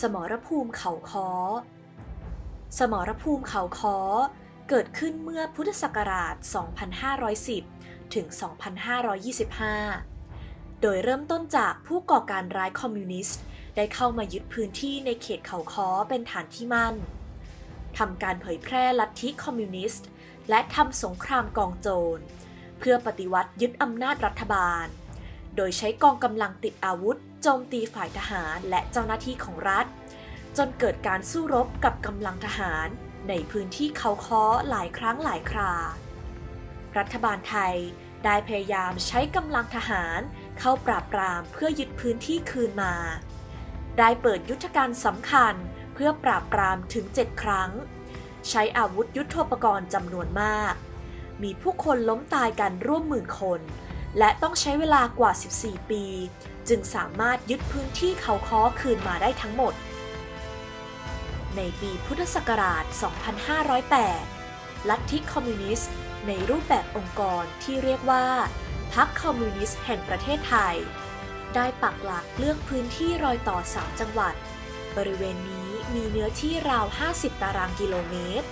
สมรภูมิเขาค้อสมรภูมิเขาค้อเกิดขึ้นเมื่อพุทธศักราช 2510 ถึง 2525 โดยเริ่มต้นจากผู้ก่อการร้ายคอมมิวนิสต์ ได้เข้ามายึดพื้นที่ในเขตเขาค้อเป็นฐานที่มั่นทำการเผยแพร่ลัทธิคอมมิวนิสต์ และทำสงครามกองโจร เพื่อปฏิวัติยึดอำนาจรัฐบาล โดยใช้กองกำลังติดอาวุธ โจมตีฝ่ายทหารและเจ้าหน้าที่ของรัฐ จนเกิดการสู้รบกับกำลังทหาร ในพื้นที่เขาค้อหลายครั้งหลายครา รัฐบาลไทยได้พยายามใช้กำลังทหารเข้าปราบปรามเพื่อยึดพื้นที่คืนมา ได้เปิดยุทธการสำคัญเพื่อปราบปรามถึง 7 ครั้ง ใช้อาวุธยุทโธปกรณ์จำนวนมาก มีผู้คนล้มตายกันร่วมหมื่นคน และต้องใช้เวลากว่า 14 ปี จึงสามารถยึดพื้นที่เขาค้อคืนมาได้ทั้งหมด ในปีพุทธศักราช 2508 ลัทธิคอมมิวนิสต์ ในรูปแบบองค์กรที่เรียกว่าพรรคคอมมิวนิสต์แห่งประเทศไทย ได้ปักหลักเลือกพื้นที่รอยต่อ 3 จังหวัด บริเวณนี้มีเนื้อที่ราว 50 ตารางกิโลเมตร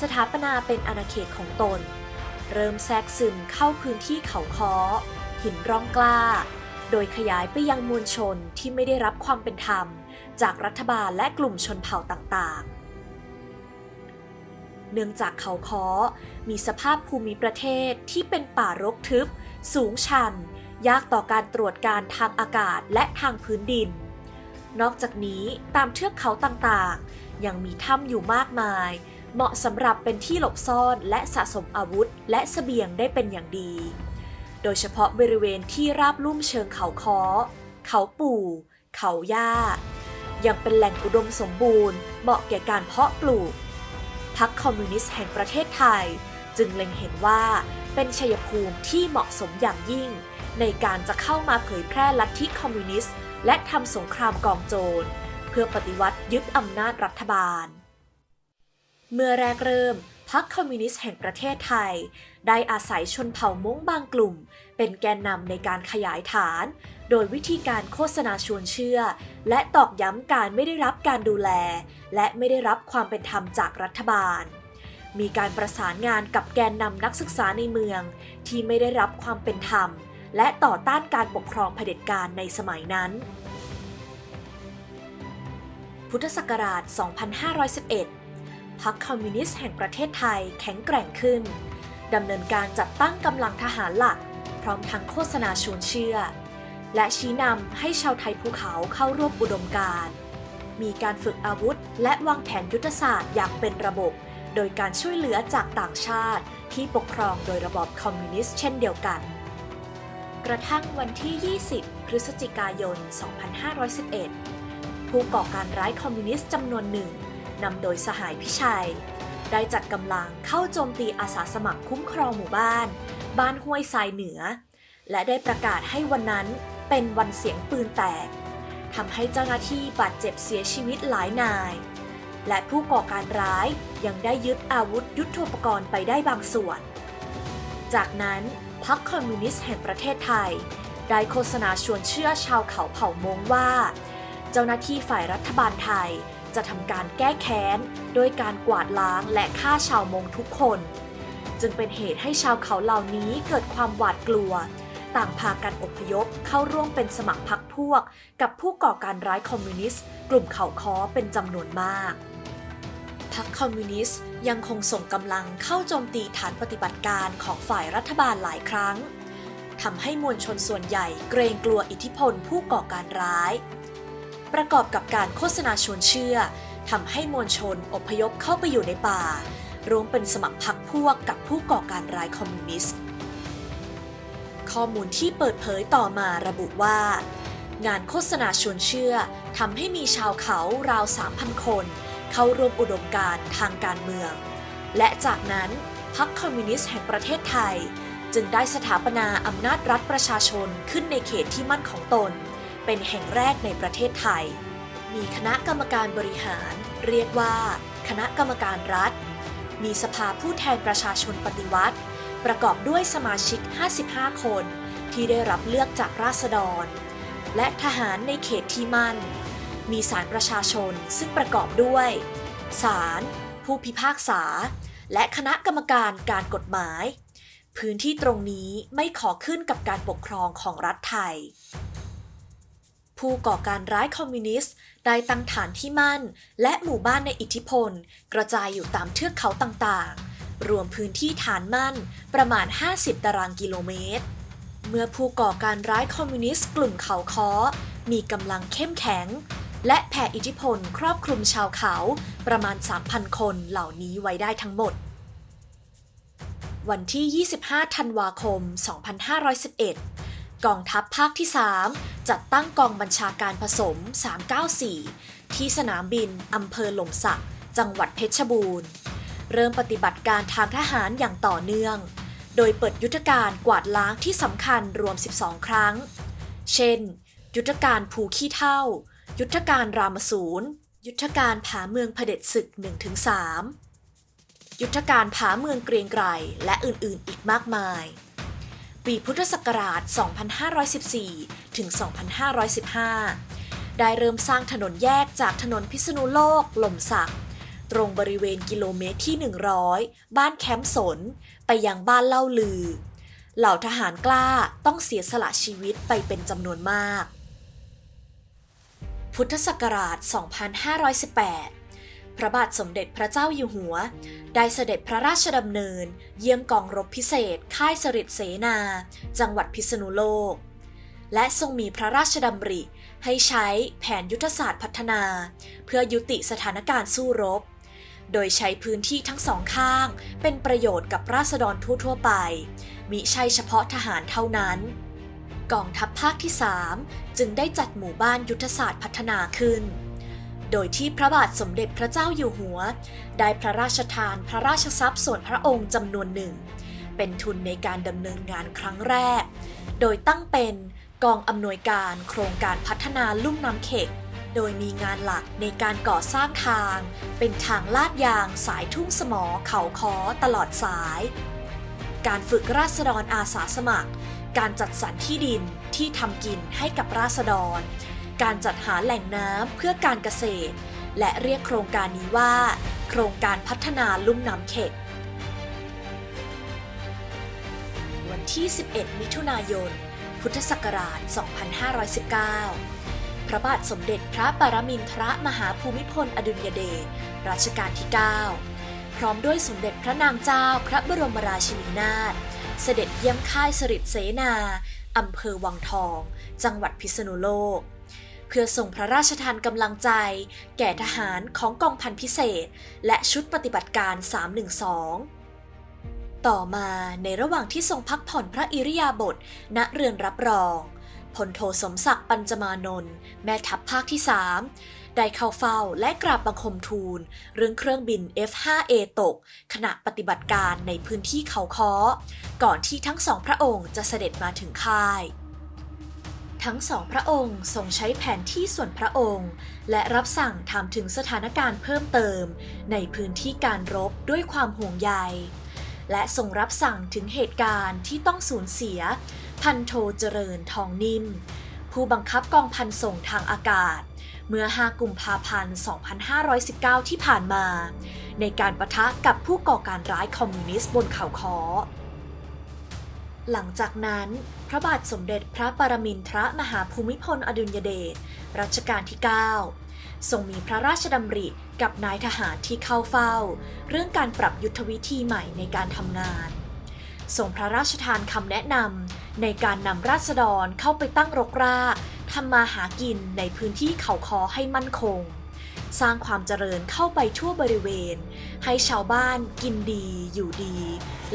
สถาปนาเป็นอาณาเขตของตน เริ่มแทรกซึมเข้าพื้นที่เขาค้อหินร่องกล้า โดยขยายไปยังมวลชนที่ไม่ได้รับความเป็นธรรม จากรัฐบาลและกลุ่มชนเผ่าต่างๆ เนื่องจากเขาค้อมีสภาพภูมิประเทศที่เป็นป่ารกทึบ สูงชัน ยากต่อการตรวจการทางอากาศและทางพื้นดิน นอกจากนี้ตามเทือกเขาต่างๆ ยังมีถ้ำอยู่มากมาย เหมาะสำหรับเป็นที่หลบซ่อนและสะสมอาวุธและเสบียงได้เป็นอย่างดี โดยเฉพาะบริเวณที่ราบลุ่มเชิงเขาค้อเขาปู่ เขาย่า ยังเป็นแหล่งอุดมสมบูรณ์ เหมาะแก่การเพาะปลูกพรรคคอมมิวนิสต์แห่งประเทศไทย จึงเล็งเห็นว่าเป็นชัยภูมิที่เหมาะสมอย่างยิ่ง ในการจะเข้ามาเผยแพร่ลัทธิคอมมิวนิสต์ และทำสงครามกองโจร เพื่อปฏิวัติยึดอำนาจรัฐบาล เมื่อแรกเริ่ม รรคคอมมิวนิสต์แห่งประเทศไทย ได้อาศัยชนเผ่าม้งบางกลุ่ม เป็นแกนนำในการขยายฐาน โดยวิธีการโฆษณาชวนเชื่อ และตอกย้ำการไม่ได้รับการดูแล และไม่ได้รับความเป็นธรรมจากรัฐบาล มีการประสานงานกับแกนนำนักศึกษาในเมือง ที่ไม่ได้รับความเป็นธรรม และต่อต้านการปกครองเผด็จการในสมัยนั้น พุทธศักราช 2511 พรรคคอมมิวนิสต์แห่งประเทศไทยแข็งแกร่งขึ้นดำเนินการจัดตั้งกำลังทหารหลัก พร้อมทั้งโฆษณาชวนเชื่อ และชี้นำให้ชาวไทยภูเขาเข้าร่วมอุดมการณ์มีการฝึกอาวุธ และวางแผนยุทธศาสตร์อย่างเป็นระบบ โดยการช่วยเหลือจากต่างชาติที่ปกครองโดยระบอบคอมมิวนิสต์เช่นเดียวกัน กระทั่งวันที่ 20 พฤศจิกายน 2511 ผู้ก่อการร้ายคอมมิวนิสต์จำนวนหนึ่ง นำโดยสหายพิชัย ได้จัดกำลังเข้าโจมตีอาสาสมัครคุ้มครองหมู่บ้าน บ้านห้วยทรายเหนือ และได้ประกาศให้วันนั้นเป็นวันเสียงปืนแตกทำให้เจ้าหน้าที่บาดเจ็บเสียชีวิตหลายนาย และผู้ก่อการร้ายยังได้ยึดอาวุธยุทโธปกรณ์ไปได้บางส่วน จากนั้นพรรคคอมมิวนิสต์แห่งประเทศไทย ได้โฆษณาชวนเชื่อชาวเขาเผ่ามงว่า เจ้าหน้าที่ฝ่ายรัฐบาลไทย จะทำการแก้แค้น โดยการกวาดล้างและฆ่าชาวมงทุกคน จึงเป็นเหตุให้ชาวเขาเหล่านี้เกิดความหวาดกลัว ต่างพากันอพยพเข้าร่วมเป็นสมัครพรรคพวก กับผู้ก่อการร้ายคอมมิวนิสต์ กลุ่มเขาค้อเป็นจำนวนมากพรรคคอมมิวนิสต์ยังคงส่งกำลังเข้าโจมตีฐานปฏิบัติการของฝ่ายรัฐบาลหลายครั้งทำให้มวลชนส่วนใหญ่เกรงกลัวอิทธิพลผู้ก่อการร้าย ประกอบกับการโฆษณาชวนเชื่อทำให้มวลชนอพยพเข้าไปอยู่ในป่ารวมเป็นสมัครพรรคพวกกับผู้ก่อการร้ายคอมมิวนิสต์ ข้อมูลที่เปิดเผยต่อมาระบุว่า งานโฆษณาชวนเชื่อทำให้มีชาวเขาราว 3,000 คน เข้าร่วมอุดมการทางการเมือง และจากนั้นพรรคคอมมิวนิสต์แห่งประเทศไทย จึงได้สถาปนาอำนาจรัฐประชาชนขึ้นในเขตที่มั่นของตน เป็นแห่งแรกในประเทศไทย มีคณะกรรมการบริหาร เรียกว่า คณะกรรมการรัฐ มีสภาผู้แทนประชาชนปฏิวัติ ประกอบด้วยสมาชิก 55 คน ที่ได้รับเลือกจากราษฎร และทหารในเขตที่มั่น มีศาลประชาชนซึ่งประกอบด้วยศาลผู้พิพากษา และคณะกรรมการการกฎหมาย พื้นที่ตรงนี้ไม่ขอขึ้นกับการปกครองของรัฐไทย ผู้ก่อการร้ายคอมมิวนิสต์ ได้ตั้งฐานที่มั่น และหมู่บ้านในอิทธิพล กระจายอยู่ตามเทือกเขาต่างๆ รวมพื้นที่ฐานมั่นประมาณ 50 ตารางกิโลเมตร เมื่อผู้ก่อการร้ายคอมมิวนิสต์กลุ่มเขาค้อ มีกำลังเข้มแข็ง และแผ่อิทธิพลครอบคลุมชาวเขาประมาณ 3,000 คนเหล่านี้ไว้ได้ทั้งหมด วันที่ 25 ธันวาคม 2511 กองทัพภาคที่ 3 จัดตั้งกองบัญชาการผสม 394 ที่สนามบินอำเภอหล่มสัก จังหวัดเพชรบูรณ์ เริ่มปฏิบัติการทางทหารอย่างต่อเนื่อง โดยเปิดยุทธการกวาดล้างที่สำคัญรวม 12 ครั้ง เช่น ยุทธการภูขี้เท่า ยุทธการรามสูรยุทธการผาเมืองเผด็จศึก 1-3 ยุทธการผาเมืองเกรียงไกรและอื่นๆ อีกมากมาย ปีพุทธศักราช 2514 ถึง 2515 ได้เริ่มสร้างถนนแยกจากถนนพิษณุโลกหล่มสัก ตรงบริเวณกิโลเมตรที่ 100 บ้านแคมป์สน ไปยังบ้านเล่าลือ เหล่าทหารกล้าต้องเสียสละชีวิตไปเป็นจำนวนมาก พุทธศักราช 2518 พระบาทสมเด็จพระเจ้าอยู่หัว ได้เสด็จพระราชดำเนิน เยี่ยมกองรบพิเศษ ค่ายสริดเสนา จังหวัดพิษณุโลก และทรงมีพระราชดำริ ให้ใช้แผนยุทธศาสตร์พัฒนา เพื่อยุติสถานการณ์สู้รบ โดยใช้พื้นที่ทั้งสองข้าง เป็นประโยชน์กับราษฎรทั่ว ๆ ไป มิใช่เฉพาะทหารเท่านั้นกองทัพภาคที่ 3 จึงได้จัดหมู่บ้านยุทธศาสตร์พัฒนาขึ้น โดยที่พระบาทสมเด็จพระเจ้าอยู่หัว ได้พระราชทานพระราชทรัพย์ส่วนพระองค์จำนวนหนึ่ง เป็นทุนในการดำเนินงานครั้งแรก โดยตั้งเป็นกองอำนวยการโครงการพัฒนาลุ่มน้ำเข็กโดยมีงานหลักในการก่อสร้างทาง เป็นทางลาดยางสายทุ่งสมอเขาคอตลอดสาย การฝึกราษฎรอาสาสมัคร การจัดสรรที่ดินที่ทำกินให้กับราษฎร การจัดหาแหล่งน้ำเพื่อการเกษตร และเรียกโครงการนี้ว่า โครงการพัฒนาลุ่มน้ำเข็กวันที่ 11 มิถุนายน พุทธศักราช 2519 พระบาทสมเด็จพระปรมินทรมหาภูมิพลอดุลยเดชรัชกาลที่ 9 พร้อมด้วยสมเด็จพระนางเจ้าพระบรมราชินีนาถเสด็จเยี่ยมค่ายสริดเสนา อำเภอวังทอง จังหวัดพิษณุโลก พื่อส่งพระราชทานกำลังใจ แก่ทหารของกองพันพิเศษ และชุดปฏิบัติการ 312 ต่อมาในระหว่างที่ทรงพักผ่อนพระอิริยาบถณเรือนรับรองพลโทสมศักดิ์ปัญจมานนท์แม่ทัพภาคที่ 3 ได้เข้าเฝ้าและกราบบังคมทูล เรื่องเครื่องบิน F5A ตก ขณะปฏิบัติการในพื้นที่เขาค้อ ก่อนที่ทั้งสองพระองค์จะเสด็จมาถึงค่าย ทั้งสองพระองค์ทรงใช้แผนที่ส่วนพระองค์ และรับสั่งถามถึงสถานการณ์เพิ่มเติม ในพื้นที่การรบด้วยความห่วงใย และทรงรับสั่งถึงเหตุการณ์ที่ต้องสูญเสีย พันโทเจริญทองนิ่ม ผู้บังคับกองพันส่งทางอากาศ เมื่อ 5 กุมภาพันธ์ 2519 ที่ผ่านมา ในการประทะกับผู้ก่อการร้ายคอมมิวนิสต์บนเขาคอ หลังจากนั้น พระบาทสมเด็จพระปรมินทรมหาภูมิพลอดุลยเดชรัชกาลที่ 9 ทรงมีพระราชดำริกับนายทหารที่เข้าเฝ้า เรื่องการปรับยุทธวิธีใหม่ในการทำงาน ทรงพระราชทานคำแนะนำในการนำราษฎรเข้าไปตั้งรกรากทำมาหากินในพื้นที่เขาคอให้มั่นคง สร้างความเจริญเข้าไปทั่วบริเวณ ให้ชาวบ้านกินดีอยู่ดี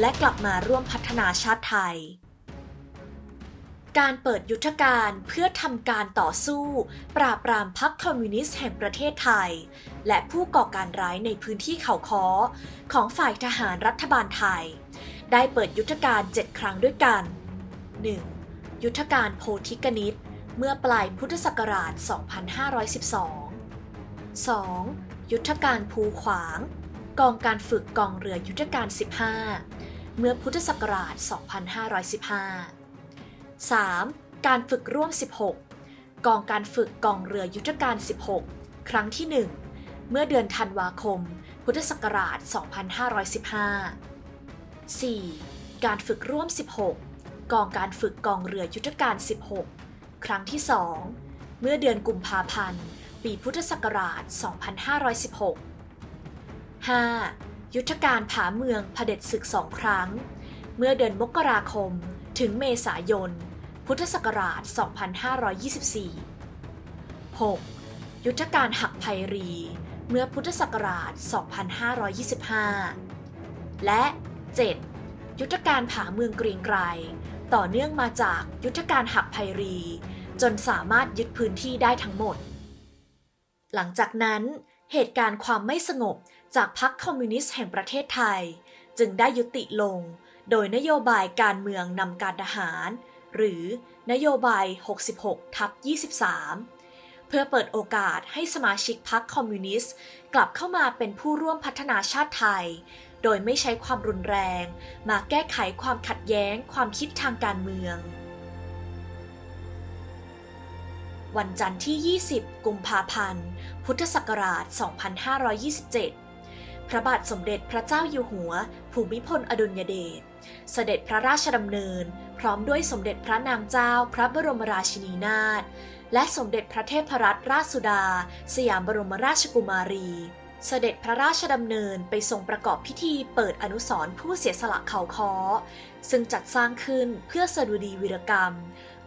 และกลับมาร่วมพัฒนาชาติไทย การเปิดยุทธการเพื่อทำการต่อสู้ ปราบปรามพรรคคอมมิวนิสต์แห่งประเทศไทย และผู้ก่อการร้ายในพื้นที่เขาค้อของฝ่ายทหารรัฐบาลไทย ได้เปิดยุทธการ 7 ครั้งด้วยกัน 1. ยุทธการโพธิกนิษเมื่อปลายพุทธศักราช 2512 2. ยุทธการภูขวาง กองการฝึกกองเรือยุทธการ 15 เมื่อพุทธศักราช 2515 3. การฝึกร่วม 16 กองการฝึกกองเรือยุทธการ 16 ครั้งที่ 1 เมื่อเดือนธันวาคม พุทธศักราช 2515 4. การฝึกร่วม 16 กองการฝึกกองเรือยุทธการ 16 ครั้งที่ 2 เมื่อเดือนกุมภาพันธ์ ปีพุทธศักราช 2516 5. ยุทธการผาเมืองเผด็จศึกสองครั้ง เมื่อเดือนมกราคมถึงเมษายน พุทธศักราช 2524 6. ยุทธการหักไพรี เมื่อพุทธศักราช 2525 และ 7. ยุทธการผาเมืองเกรียงไกรต่อเนื่องมาจากยุทธการหักไพรี จนสามารถยึดพื้นที่ได้ทั้งหมด หลังจากนั้น เหตุการณ์ความไม่สงบจากพรรคคอมมิวนิสต์แห่งประเทศไทย จึงได้ยุติลง โดยนโยบายการเมืองนำการทหาร หรือนโยบาย 66 ทับ 23 เพื่อเปิดโอกาสให้สมาชิกพรรคคอมมิวนิสต์ กลับเข้ามาเป็นผู้ร่วมพัฒนาชาติไทย โดยไม่ใช้ความรุนแรง มาแก้ไขความขัดแย้งความคิดทางการเมือง วันจันทร์ที่ 20 กุมภาพันธ์ พุทธศักราช 2527 พระบาทสมเด็จพระเจ้าอยู่หัว ภูมิพลอดุลยเดช เสด็จพระราชดำเนิน พร้อมด้วยสมเด็จพระนางเจ้าพระบรมราชินีนาถ และสมเด็จพระเทพรัตนราชสุดา สยามบรมราชกุมารี เสด็จพระราชดำเนินไปทรงประกอบพิธีเปิดอนุสรณ์ผู้เสียสละเขาคอซึ่งจัดสร้างขึ้นเพื่อสดุดีวีรกรรม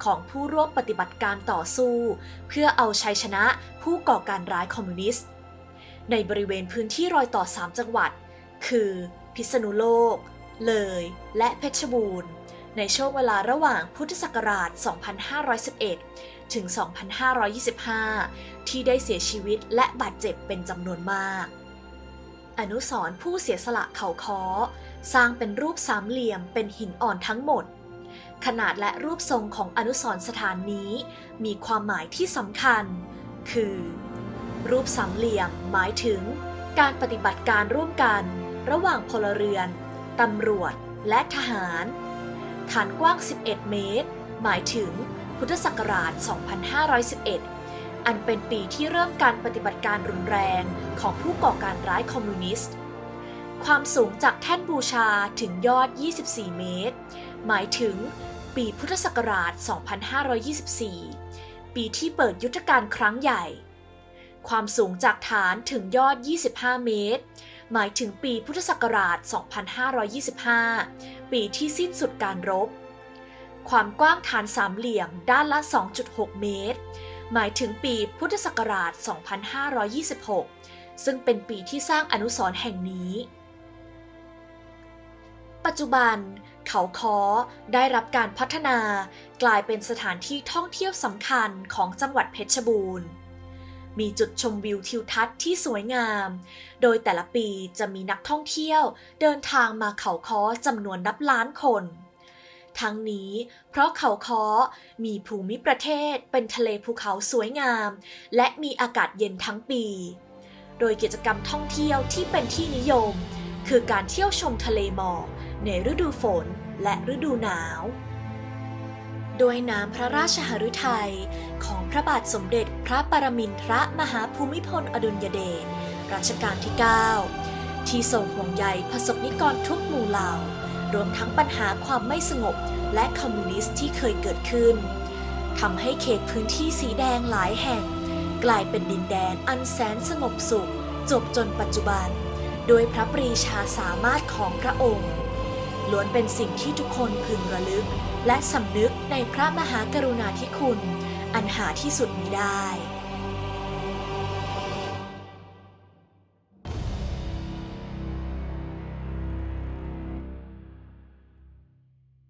ของผู้ร่วมปฏิบัติการต่อสู้ เพื่อเอาชัยชนะผู้ก่อการร้ายคอมมิวนิสต์ ในบริเวณพื้นที่รอยต่อ 3 จังหวัด คือ พิษณุโลก เลย และเพชรบูรณ์ ในช่วงเวลาระหว่างพุทธศักราช 2511 ถึง 2525 ที่ได้เสียชีวิตและบาดเจ็บเป็นจำนวนมาก อนุสรผู้เสียสละเขาค้อสร้างเป็นรูปสามเหลี่ยมเป็นหินอ่อนทั้งหมด ขนาดและรูปทรงของอนุสรสถานนี้ มีความหมายที่สำคัญ คือ รูปสามเหลี่ยมหมายถึง การปฏิบัติการร่วมกัน ระหว่างพลเรือนตำรวจและทหาร ฐานกว้าง 11 เมตร หมายถึง พุทธศักราช 2511 อันเป็นปีที่เริ่มการปฏิบัติการรุนแรงของผู้ก่อการร้ายคอมมิวนิสต์ ความสูงจากแท่นบูชาถึงยอด 24 เมตร หมายถึงปีพุทธศักราช 2524 ปีที่เปิดยุทธการครั้งใหญ่ ความสูงจากฐานถึงยอด 25 เมตร หมายถึงปีพุทธศักราช 2525 ปีที่สิ้นสุดการรบ ความกว้างฐานสามเหลี่ยมด้านละ 2.6 เมตร หมายถึงปีพุทธศักราช 2526 ซึ่งเป็นปีที่สร้างอนุสรณ์แห่งนี้ ปัจจุบัน เขาค้อได้รับการพัฒนากลายเป็นสถานที่ท่องเที่ยวสำคัญของจังหวัดเพชรบูรณ์ มีจุดชมวิวทิวทัศน์ที่สวยงาม โดยแต่ละปีจะมีนักท่องเที่ยวเดินทางมาเขาค้อจำนวนนับล้านคน ทั้งนี้เพราะเขาค้อมีภูมิประเทศเป็นทะเลภูเขาสวยงาม และมีอากาศเย็นทั้งปี โดยกิจกรรมท่องเที่ยวที่เป็นที่นิยม คือการเที่ยวชมทะเลหมอก ในฤดูฝนและฤดูหนาว โดยน้ำพระราชหฤทัยของพระบาทสมเด็จพระปรมินทรมหาภูมิพลอดุลยเดชรัชกาลที่ 9 ที่ทรงห่วงใยประสบนิกรทุกหมู่เหล่า รวมทั้งปัญหาความไม่สงบและคอมมิวนิสต์ที่เคยเกิดขึ้นทำให้เขตพื้นที่สีแดงหลายแห่ง กลายเป็นดินแดนอันแสนสงบสุข จบจนปัจจุบัน โดยพระปรีชาสามารถของพระองค์ ล้วนเป็นสิ่งที่ทุกคนพึงระลึก และสำนึกในพระมหากรุณาธิคุณ อันหาที่สุดมิได้